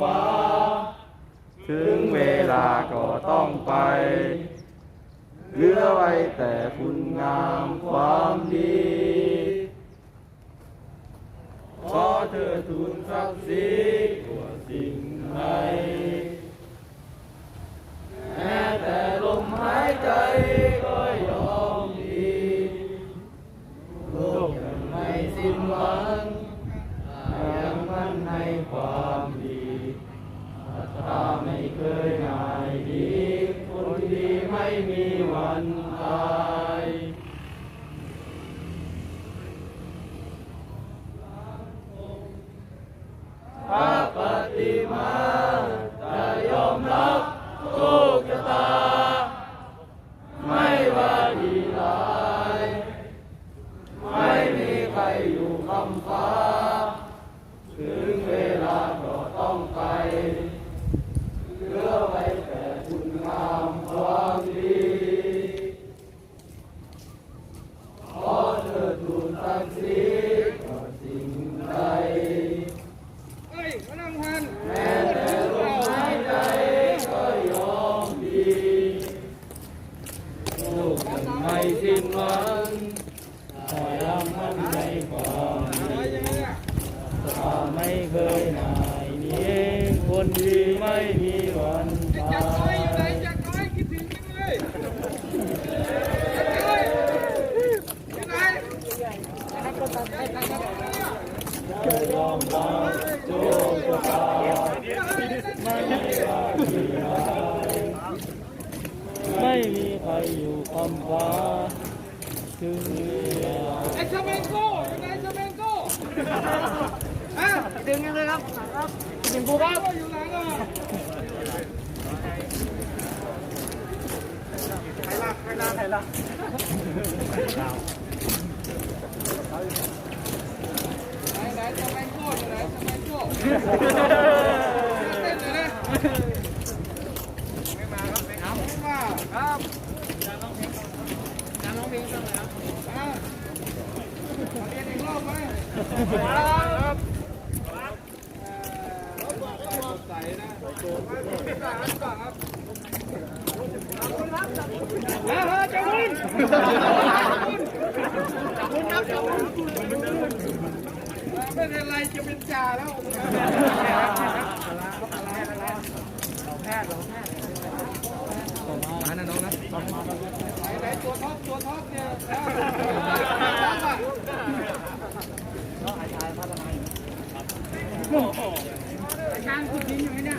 ฟ้า ถึงเวลาก็ต้องไปเหลือไว้แต่คุณงามความดี ขอเธอทูลศักดิ์ศรีตัวสิ่งใด สิ้นหวังแต่ยังมั่นในความดีอะไรยังไงเนี่ยถ้าไม่เคยหายหนี้คนดีไม่มีวันจัตากรน้อยอยู่ไหนยจักรน้อยคิดถึงจังเลยจักรน้อยอยู่ไหนจะยอมรับโชคชะตาไม่ มีใครอยู่คำฟ้าถึงเวลาไอ้ชาเมนโก้อยู่ไหนชาเมนโก้ฮะดึงยังเลยครับครับดึงกูครับอยู่ไหนล่ะไหนไหนชาเมนโก้อยู่ไหนชาเมนโก้เต้นเลยนะไม่มาครับไม่มาครับ การร้องเพลงต้องเลยครับ อะเรียนอีกรอบไหม ครับ ใส่นะครับ เฮ้ยจังหุนจับมือครับจับมือไม่เป็นไรจะเป็นจ่าแล้ว มานะน้องนะ ไหนตัวท็อปตัวท็อปเนี่ย อาจารย์ขุดดินอยู่ไหมเนี่ย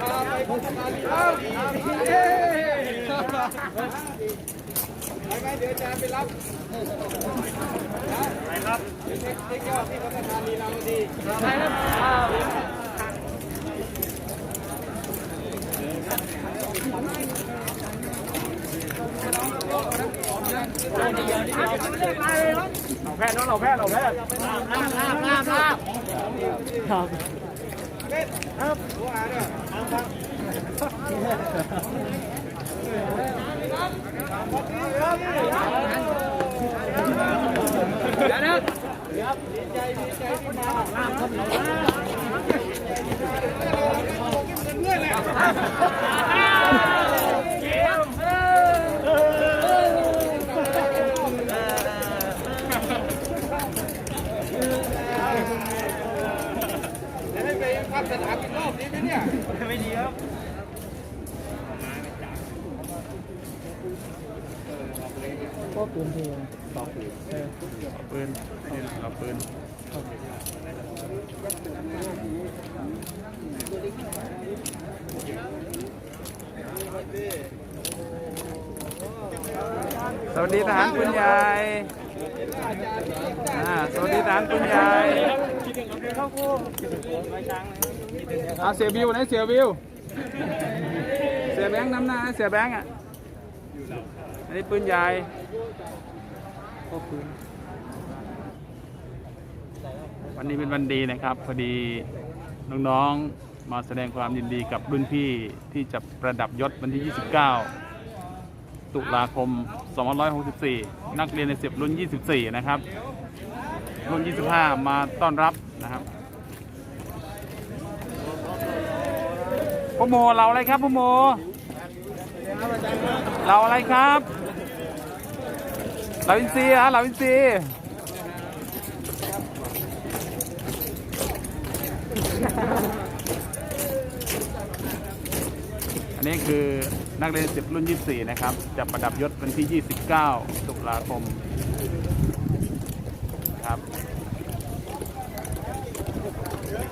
ไปไหมเดี๋ยวอาจารย์ไปรับไปครับเดี๋ยวเช็คเช็คยอดที่พัฒนาลีลาดีไปครับเราแพทย์น้องเราแพทย์เราแพทย์ลาบลาบลาบลาบ ครับ เล่นครับหัวอาเนี่ย เดี๋ยวนะ เพื่อนแหละจะ ได้ไปพักสนามอีกรอบนี้ไหมเนี่ย ไม่ดีครับก็ปืนเทียนต่อปืนเออปืนเอาปืนสวัสดีทหารคุณยายอ่สวัสดีทหารคุณยาย เอาเสียวิวไหนเสียวิว เสียแบงค์น้ำหน้าเสียแบงค์อะ อันนี้ปืนใหญ่พวกปืนวันนี้เป็นวันดีนะครับ พอดีน้องๆ มาแสดงความยินดีกับรุ่นพี่ที่จะประดับยศวันที่ 29 ตุลาคม 2564 นักเรียนในสิบรุ่น 24 นะครับ รุ่น25 มาต้อนรับนะครับพ่อโมเราอะไรครับพ่อโม เราอะไรครับ เราอินซีฮะเราอินซีอันนี้คือนักเรียนสิบรุ่น 24 นะครับ จะประดับยศวันที่ 29 ตุลาคม ครับ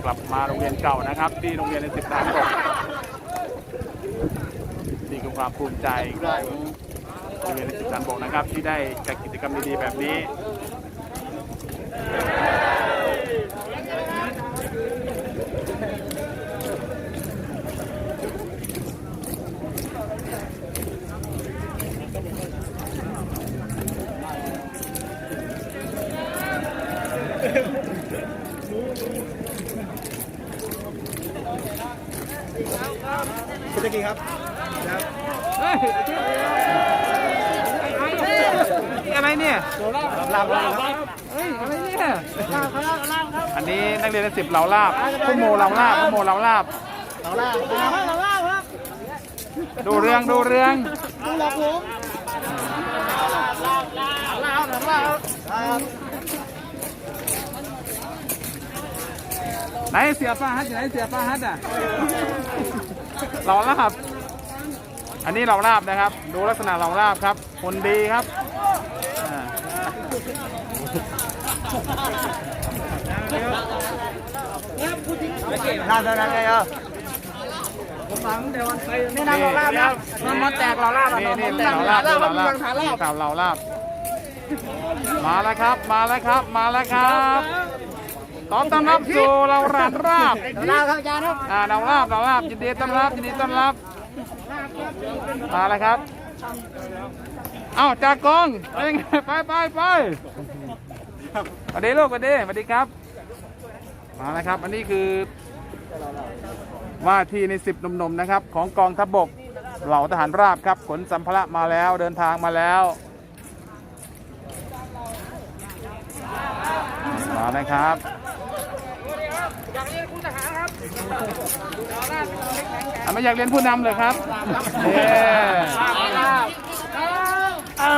กลับมาโรงเรียนเก่านะครับ ที่โรงเรียนในสิบสามกนี่คือความภูมิใจของโรงเรียนในสิบสามบกนะครับ ที่ได้จัดกิจกรรมดีๆแบบนี้ คุณจะกี่ครับ เฮ้ย อะไรเนี่ยลาบลาบครับเฮ้ยอะไรเนี่ยอันนี้นักเรียนในสิบเหล่าลาบพุ่โมเหล่าลาบพุ่โมเหล่าลาบเราลาบเราลาบครับดูเรื่องดูเรื่องดูหลอกผมลาบลาบลาบลาบครับไหนเสียป้าฮัทไหนเสียป้าฮัทอะเหล่าลาบอันนี้เหล่าลาบนะครับ ดูลักษณะเหล่าลาบครับคนดีครับอ่า ลาบเท่านั้นไงเออผมฟังเดี๋ยววันไปนี่นะเราลาบนะมันมันแตกเราลาบนี่นี่เหล่าลาบเหล่าลาบนี่ข่าวเหล่าลาบมาแล้วครับ มาแล้วครับ มาแล้วครับขอต้อนรับสู่เรารานราบลาบครับอาจารย์ครับอ่าเราลาบเราลาบยินดีต้อนรับยินดีต้อนรับ มาแล้วครับ เอ้าจากกองไปยังไงไปไปไปสวัสดีลูกสวัสดีสวัสดีครับ มาแล้วครับ อันนี้คือ ว่าที่ในสิบหนุ่มๆนะครับ ของกองทัพบกเหล่าทหารราบครับขนสัมภาระมาแล้วเดินทางมาแล้วมาแล้วครับอยากเรียนคุณทหารครับไม่อยากเรียนผู้นำเลยครับเย้ลาบ เออ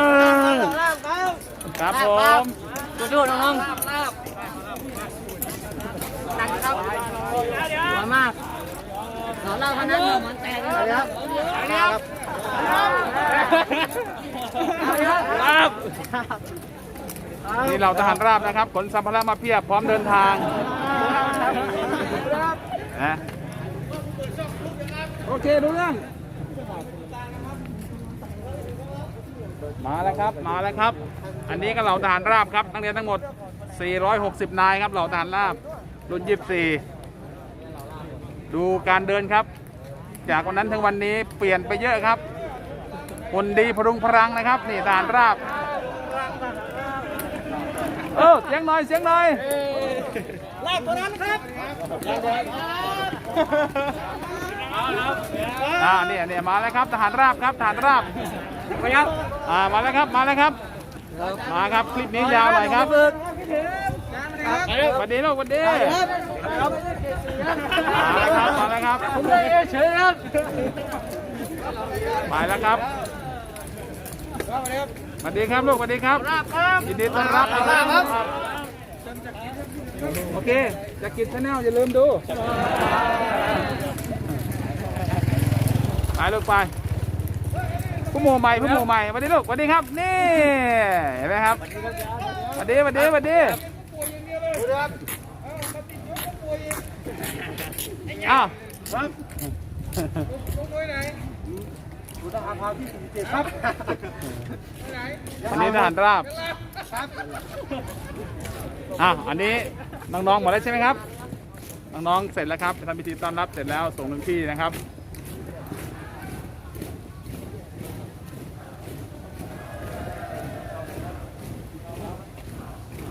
ลาบครับครับผมสู้ๆน้องลาบลาบๆหนักครับหัวมากเราเล่าขนาดมันแตกเลยครับครับครับนี่เราทหารราบนะครับ ขนสัมภาระมาเพียบพร้อมเดินทางนะโอเครู้เรื่อง มาแล้วครับมาแล้วครับ อันนี้ก็เหล่าทหารราบครับนักเรียนทั้งหมด 460 นายครับเหล่าทหารราบ รุ่น 24 ดูการเดินครับ จากวันนั้นถึงวันนี้เปลี่ยนไปเยอะครับคนดีพรุงพรังนะครับ นี่ทหารราบ เออเสียงหน่อยเสียงหน่อยลาบตัวนั้นครับอ่าเนี่ยเนี่ยมาแล้วครับทหารราบครับทหารราบ ไปครับอ่ามาแล้วครับมาแล้วครับ มาครับคลิปนี้ยาวหน่อยครับสวัสดีลูกสวัสดีมาแล้วครับมาแล้วครับเฉยครับไปแล้วครับสวัสดีครับลูกสวัสดีครับยินดีต้อนรับนะครับโอเคจะกินชาแนลอย่าลืมดูไปลูกไป ผู้โมใหม่ผู้โมใหม่สวัสดีลูกสวัสดีครับ นี่เห็นไหมครับสวัสดีสวัสดีสวัสดีอ้าวครับอันนี้ทหารราบอะอันนี้น้องๆหมดแล้วใช่ไหมครับ น้องๆเสร็จแล้วครับทำพิธีต้อนรับเสร็จแล้วส่งถึงที่นะครับ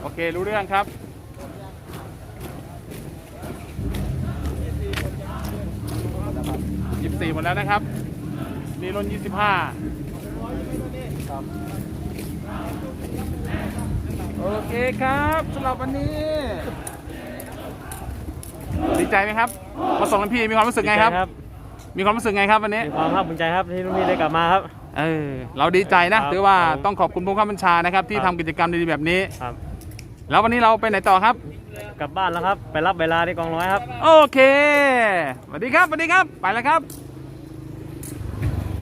โอเค รู้เรื่องครับ ยี่สิบสี่หมดแล้วนะครับ นี่รุ่นยี่สิบห้าโอเคครับสำหรับวันนี้ ดีใจไหมครับมาส่งกันพี่มีความรู้สึกไงครับ มีความรู้สึกไงครับวันนี้ มีความภาคภูมิใจครับที่ลุงพี่ได้กลับมาครับ เออ เราดีใจนะครับถือว่าครับต้องขอบคุณผู้ข้าบัญชานะครับ ที่ครัทำบกิจกรรมดีๆแบบนี้ครับ แล้ววันนี้เราไปไหนต่อครับ กลับบ้านแล้วครับ ไปรับเวลาที่กองร้อยครับ โอเคสวัสดีครับสวัสดีครับ ไปแล้วครับ